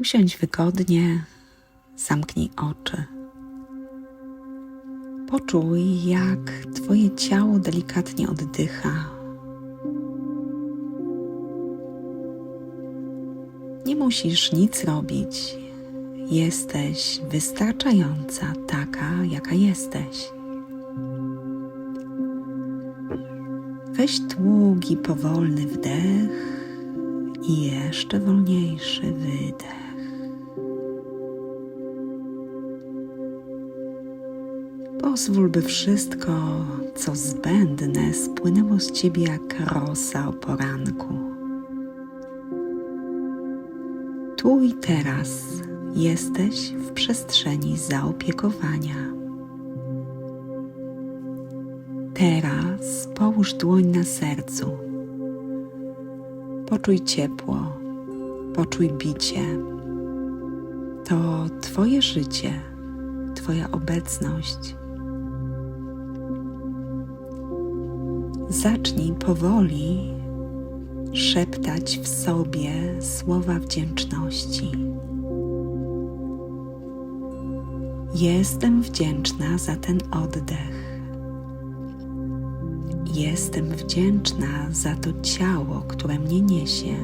Usiądź wygodnie, zamknij oczy. Poczuj, jak Twoje ciało delikatnie oddycha. Nie musisz nic robić. Jesteś wystarczająca taka, jaka jesteś. Weź długi, powolny wdech i jeszcze wolniejszy wydech. Pozwól, by wszystko, co zbędne, spłynęło z ciebie jak rosa o poranku. Tu i teraz jesteś w przestrzeni zaopiekowania. Teraz połóż dłoń na sercu. Poczuj ciepło, poczuj bicie. To Twoje życie, Twoja obecność. Zacznij powoli szeptać w sobie słowa wdzięczności. Jestem wdzięczna za ten oddech. Jestem wdzięczna za to ciało, które mnie niesie.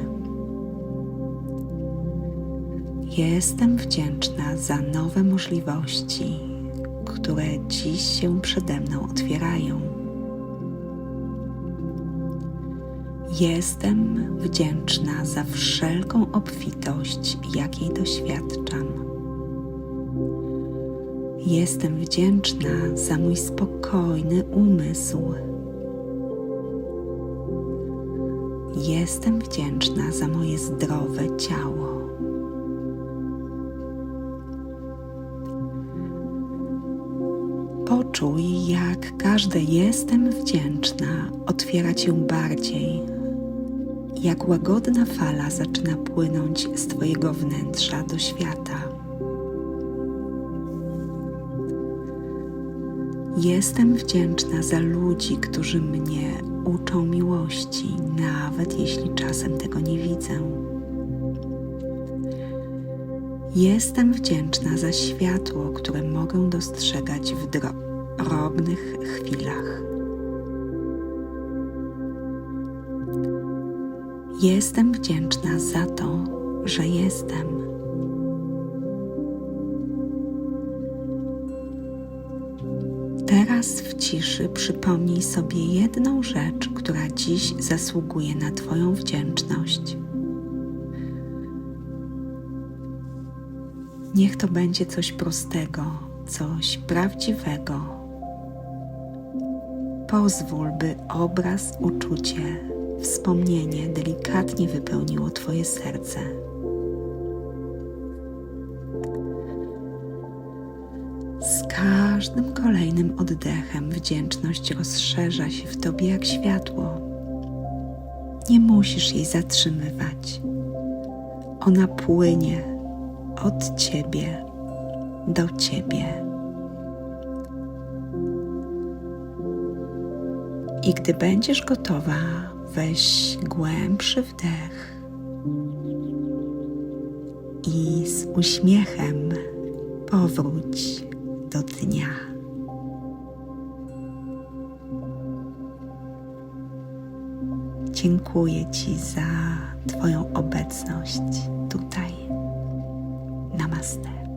Jestem wdzięczna za nowe możliwości, które dziś się przede mną otwierają. Jestem wdzięczna za wszelką obfitość, jakiej doświadczam. Jestem wdzięczna za mój spokojny umysł. Jestem wdzięczna za moje zdrowe ciało. Poczuj, jak każde jestem wdzięczna otwiera cię bardziej, jak łagodna fala zaczyna płynąć z Twojego wnętrza do świata. Jestem wdzięczna za ludzi, którzy mnie uczą miłości, nawet jeśli czasem tego nie widzę. Jestem wdzięczna za światło, które mogę dostrzegać w drobnych chwilach. Jestem wdzięczna za to, że jestem. Teraz w ciszy przypomnij sobie jedną rzecz, która dziś zasługuje na Twoją wdzięczność. Niech to będzie coś prostego, coś prawdziwego. Pozwól, by obraz, uczucie, wspomnienie delikatnie wypełniło Twoje serce. Z każdym kolejnym oddechem wdzięczność rozszerza się w Tobie jak światło. Nie musisz jej zatrzymywać. Ona płynie od Ciebie do Ciebie. I gdy będziesz gotowa, weź głębszy wdech i z uśmiechem powróć do dnia. Dziękuję Ci za Twoją obecność tutaj. Namaste.